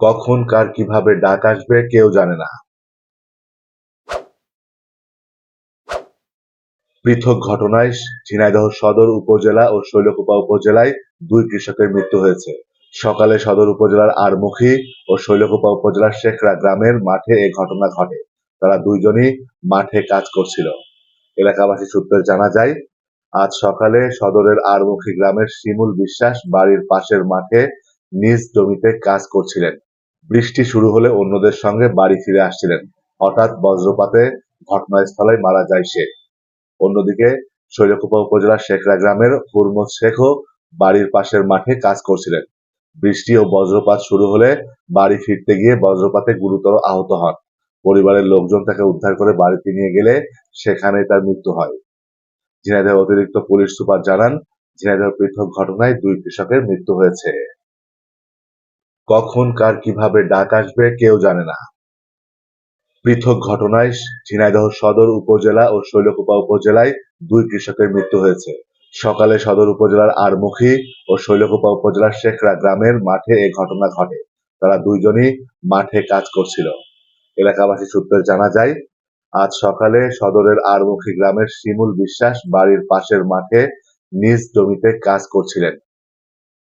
কখন কার কীভাবে ডাক আসবে কেউ জানে না। পৃথক ঘটনায় ঝিনাইদহ সদর উপজেলা ও শৈলকুপা উপজেলায় দুই কৃষকের মৃত্যু হয়েছে। সকালে সদর উপজেলার আরমুখী ও শৈলকুপা উপজেলার শেখরা গ্রামের মাঠে এ ঘটনা ঘটে। তারা দুইজনই মাঠে কাজ করছিল। এলাকাবাসী সূত্রে জানা যায়, আজ সকালে সদরের আরমুখী গ্রামের শিমুল বিশ্বাস বাড়ির পাশের মাঠে নিজ জমিতে কাজ করছিলেন। বৃষ্টি শুরু হলে অন্যদের সঙ্গে বাড়ি ফিরে আসছিলেন। হঠাৎ বজ্রপাতে ঘটনাস্থলে মারা যায় সে। অন্যদিকে শৈলকুপা উপজেলার শেখরা গ্রামের হুরমত শেখও বাড়ির পাশের মাঠে কাজ করছিলেন। বৃষ্টি ও বজ্রপাত শুরু হলে বাড়ি ফিরতে গিয়ে বজ্রপাতে গুরুতর আহত হন। পরিবারের লোকজন তাকে উদ্ধার করে বাড়িতে নিয়ে গেলে সেখানেই তার মৃত্যু হয়। ঝিনাইদহ অতিরিক্ত পুলিশ সুপার জানান ঝিনাইদহ পৃথক ঘটনায় দুই কৃষকের মৃত্যু হয়েছে। কখন কার কীভাবে ডাক আসবে কেউ জানে না। পৃথক ঘটনায় ঝিনাইদহ সদর উপজেলা ও শৈলকুপা উপজেলায় দুই কৃষকের মৃত্যু হয়েছে। সকালে সদর উপজেলার আরমুখী ও শৈলকুপা উপজেলার শেখরা গ্রামের মাঠে এ ঘটনা ঘটে। তারা দুইজনই মাঠে কাজ করছিল। এলাকাবাসী সূত্রে জানা যায়, আজ সকালে সদরের আরমুখী গ্রামের শিমুল বিশ্বাস বাড়ির পাশের মাঠে নিজ জমিতে কাজ করছিলেন।